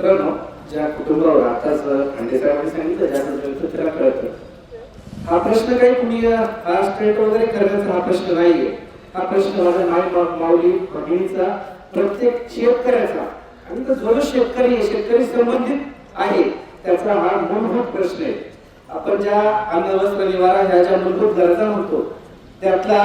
ज्या कुटुंबावर आताच साहेबांनी सांगितलं ज्या त्याला कळतं. हा प्रश्न काही कुणी हा स्ट्रेट वगैरे करण्याचा हा प्रश्न नाहीये. हा प्रश्न माझ्या माय माऊली भगिनीचा प्रत्येक शेतकऱ्याचा आणि तो जो शेतकरी शेतकरी संबंधित आहे त्याचा हा मूलभूत प्रश्न आहे. आपण ज्या अन्न वस्त्र निवारा ह्या ज्या मूलभूत गरजा म्हणतो त्यातला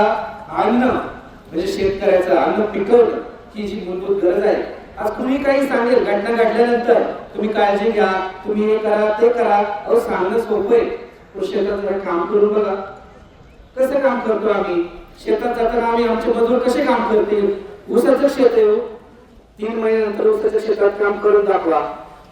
अन्न म्हणजे शेतकऱ्याचं अन्न पिकवणं ही जी मूलभूत गरज आहे आज तुम्ही काही सांगेल घटना घडल्यानंतर तुम्ही काळजी घ्या तुम्ही हे करा ते करा. अहो सांगणं सोपं आहे. शेतात जरा काम करून बघा. कसं काम करतो आम्ही? शेतात जाताना आम्ही आमचे मजूर कसे काम करतील? ऊसाचं शेत आहे हो. तीन महिन्यानंतर ऊसाच्या शेतात काम करून दाखवा.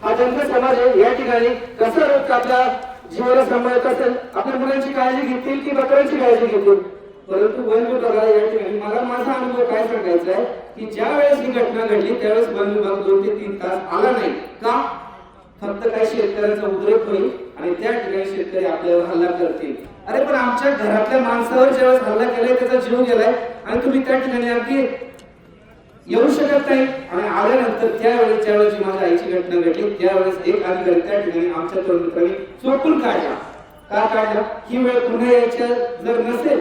हा जनता समाज आहे. या ठिकाणी कसं रोज आपल्या जीवाला सांभाळत असेल? आपल्या मुलांची काळजी घेतील की बकऱ्यांची काळजी घेतील? परंतु वन विभागाला या ठिकाणी मला माझा अनुभव काय सांगायचा आहे? की ज्या वेळेस ही घटना घडली त्यावेळेस वन विभाग दोन ते तीन तास आला नाही. का? फक्त काही शेतकऱ्यांचा उद्रेक होईल आणि त्या ठिकाणी शेतकरी आपल्यावर हल्ला करतील. अरे पण आमच्या घरातल्या माणसावर ज्यावेळेस हल्ला केलाय त्याचा जीव गेलाय आणि तुम्ही त्या ठिकाणी अगदी येऊ शकत नाही. आणि आल्यानंतर त्यावेळेस ज्यावेळेस माझ्या आईची घटना घडली त्यावेळेस एक अधिकारी त्या ठिकाणी आमच्या तरुण मित्रांनी चोपून काढला. का काढला? ही वेळ पुन्हा यायच्या जर नसेल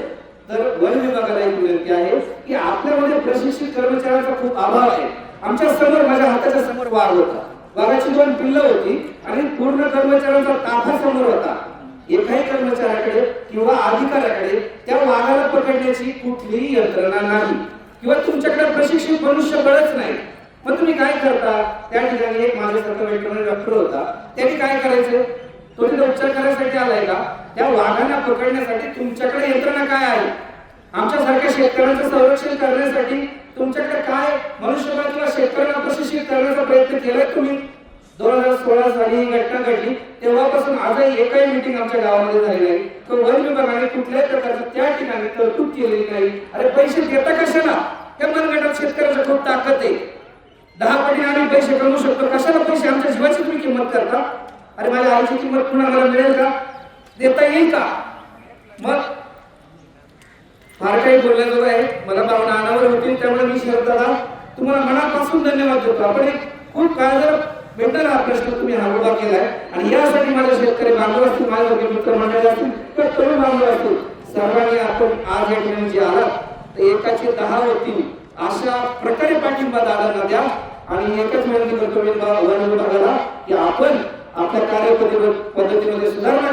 तर वन विभागाला एक विनंती आहे की आपल्यामध्ये प्रशिक्षित कर्मचाऱ्यांचा खूप अभाव आहे. आमच्यासमोर माझ्या हाताच्या समोर वाघ होता. वाघाची दोन पिल्लं होती आणि पूर्ण कर्मचाऱ्यांचा ताफा समोर होता. एकाही कर्मचाऱ्याकडे किंवा अधिकाऱ्याकडे त्या वाघाला पकडण्याची कुठलीही यंत्रणा नाही. किंवा तुमच्याकडे प्रशिक्षित मनुष्यबळच नाही. पण तुम्ही काय करता? त्या ठिकाणी एक माझ्यासारखा वेटरनरी डॉक्टर होता. त्यांनी काय करायचं? तो तिथे उपचार करायसाठी आलाय का? त्या वाघांना पकडण्यासाठी तुमच्याकडे यंत्रणा काय आहे? आमच्यासारख्या शेतकऱ्यांचं संरक्षण करण्यासाठी तुमच्याकडे काय मनुष्यबळ किंवा शेतकऱ्यांना प्रशिक्षित करण्याचा प्रयत्न केलाय तुम्ही? दोन हजार सोळा साली ही घटना घडली. तेव्हापासून आजही एकही मिटिंग आमच्या गावामध्ये झाली नाही. तर वन विभागाने कुठल्याही प्रकारचं त्या ठिकाणी तरतूद केलेली नाही. अरे पैसे देता कशाला? हे मनगटात शेतकऱ्याचं खूप ताकद आहे. दहा पटीने आम्ही पैसे कमवू शकतो. कशाला पैसे? आमच्या जीवाची तुम्ही किंमत करता? अरे माझ्या आईची किंमत पुन्हा मला मिळेल का? देता येईल का? मग फार काही बोलण्याजोगं आहे. मला भावना अनावर होतील त्यामुळे मी शरदाला तुम्हाला मनापासून धन्यवाद देतो. आपण एक खूप काळ जर भेटणार हा प्रश्न तुम्ही हा उभा केलाय. आणि यासाठी माझे शेतकरी बांधव असतील माझ्यासारखे मित्र मंडळी असतील किंवा तरुण बांधव असतील सर्वांनी आपण आज या ठिकाणी जे आला तर एकाचे दहा होतील अशा प्रकारे पाठिंबा दादांना द्या. आणि एकच विनंती करतो मी वन विभागाला की आपण आपल्या कार्यपद्धती पद्धतीमध्ये सुधारणा